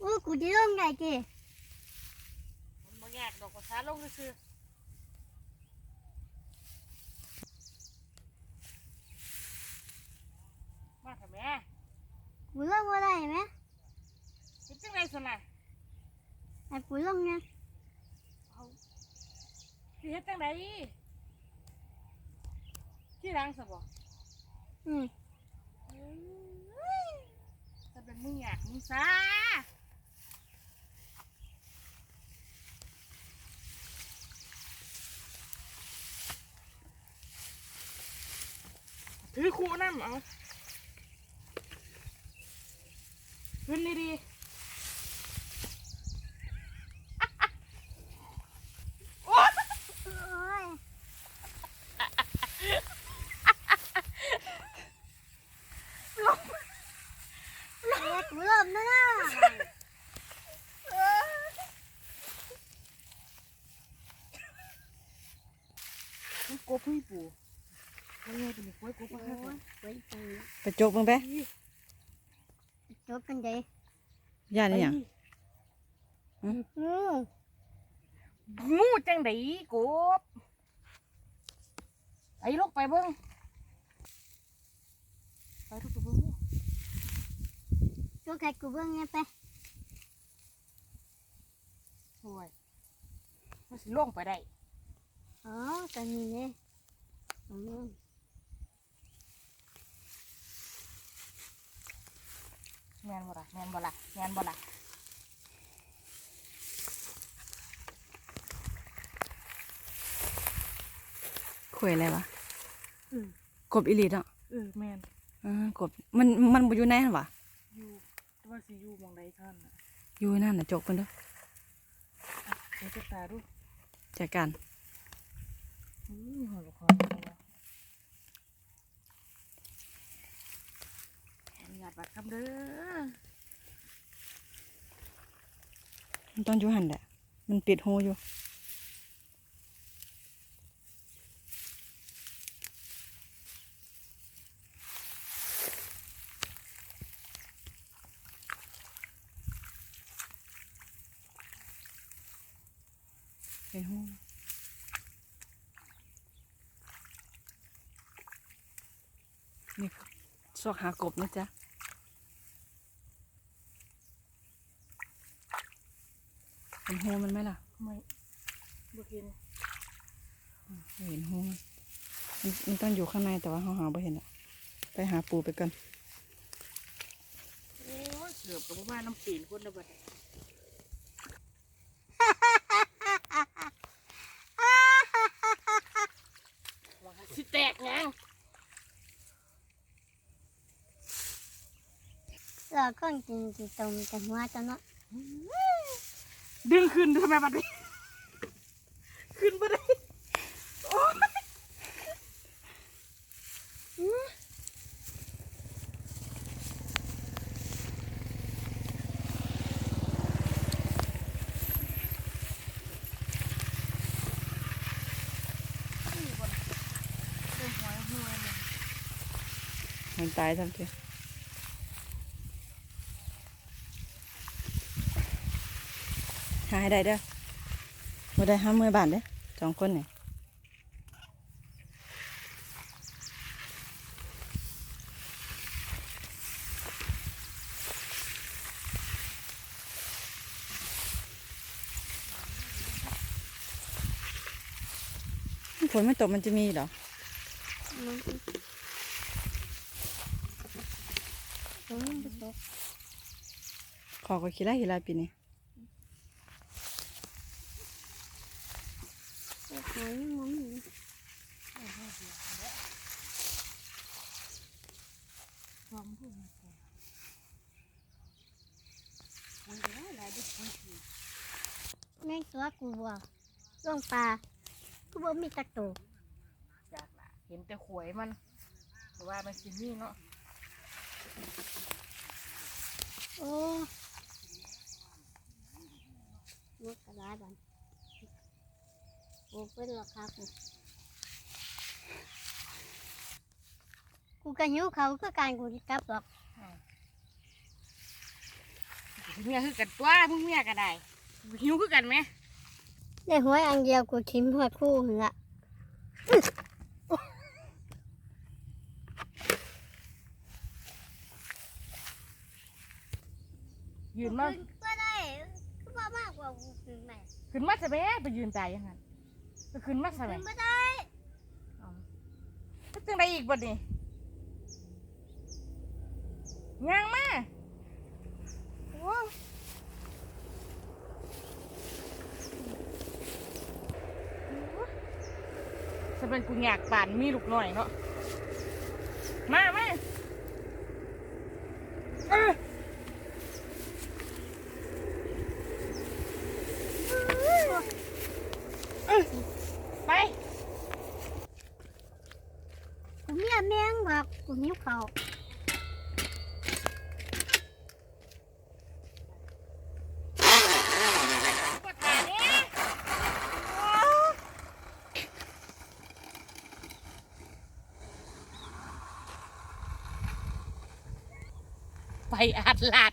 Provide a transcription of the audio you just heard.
จะลงไงจีมันบ่ยากดอกภาษาลงซื่อๆมาทำแม่กูลงว่าไรไหมเป็นจังไรสนะไอ้กูลงเนี่ยเอาสิเฮ็ดจังไดที่รังซะบ่อืมเอ้ยถ้าเป็นมึงอยากมึงซา ถือคู่นั่นเอาขึ้นดีๆโอ๊ยโอ้ยไอ้กูลงนะนะมันกบให้ปู มันไงเป็นกล้วยกบมาโอ้ให้ยไว้ตรงไปจกมึงไปจบกันเด้ย่านี่ยังอืมงูจังไดกบไอ้ลูกไปเบิ้งไปลูกไปเบิ้งงูตัวใครกูเบิ่งเนี่ยไปโอ้ยมันสิลงไปได้อ๋อตอนนี้เนี่ยอืม แมนบ่ล่ะแมนบ่ล่ะแมนบ่ล่ะคุยอะไรวะเออกบอีหลีดอะเออแมนอ่ากบมันมันบ่อยู่ในหั่นวะอยู่แต่ว่าสิอยู่หมองใดท่านน่ะอยู่นั่นน่ะจกเพิ่นเด้อเดี๋ยวจะตาดูจัดการ อือหัวลูกคอ หยาดบัดคำเด้อมันต้องอยู่หันแหละ มันปิดหูอยู่เห็นหูนี่ซอกหากบนะจ๊ะ เห็นหูมันไหมล่ะ ไม่บ่เห็นเห็นหูมันมันต้องอยู่ข้างในแต่ว่าเขาหาไม่เห็นอะ ไปหาปูไปก่อนโอ้ยเสือบกับบ้านน้ำปีนคนละบัดว่าสิแตกยังเราคนกินกี่ตรงกันหัวจังเนาะ ดึงขึ้นทำไมบัดนี้ขึ้นบ่ไดโอ้ยนี่บ่ล่ะได้หอยหวยเลยมันตายทั้งทีาให้ได้เด้อบ่ได้ห้ามือบาทเด้อสองคนนี่ฝนไม่ตกมันจะมีเหรอมันตรงนี้ไปตกขอก็คิดไล่คิดไล่ปีนี้ ตกหอยมันอยู่ความพูดมันแก่มันจะได้หลายดิบมันสิแม่งตัวกูบ่ลงปลากูบ่มีตะโตจากละเห็นแต่ขวยมันแต่ว่ามันสิมีเนาะโอ้นกกระดาบัน โอ้เป็นราคากูกูกันหิวเขาก็การกูจะกลับหรอกอืมเมียคือกันตัวมึงเมียก็ได้หิวคือกันไหมได้หวยอันเดียวกูทิ้มหัวคู่หนึ่งละยืนมาก็ได้ก็บ่มากกว่ากูขึ้นไหมขึ้นมาสะแบไปยืนตายอยังไง ไปขึ้นมาสะแบขึ้นไม่ได้เอาแล้วจังไดอีกบ่นี่ย่างมาโอ้จะเป็นกูอยากป่านมีลูกน้อยเนาะ มามาเออเออไป กูเมีย แมงบอกกูนิ้วเขาไปอัดลาด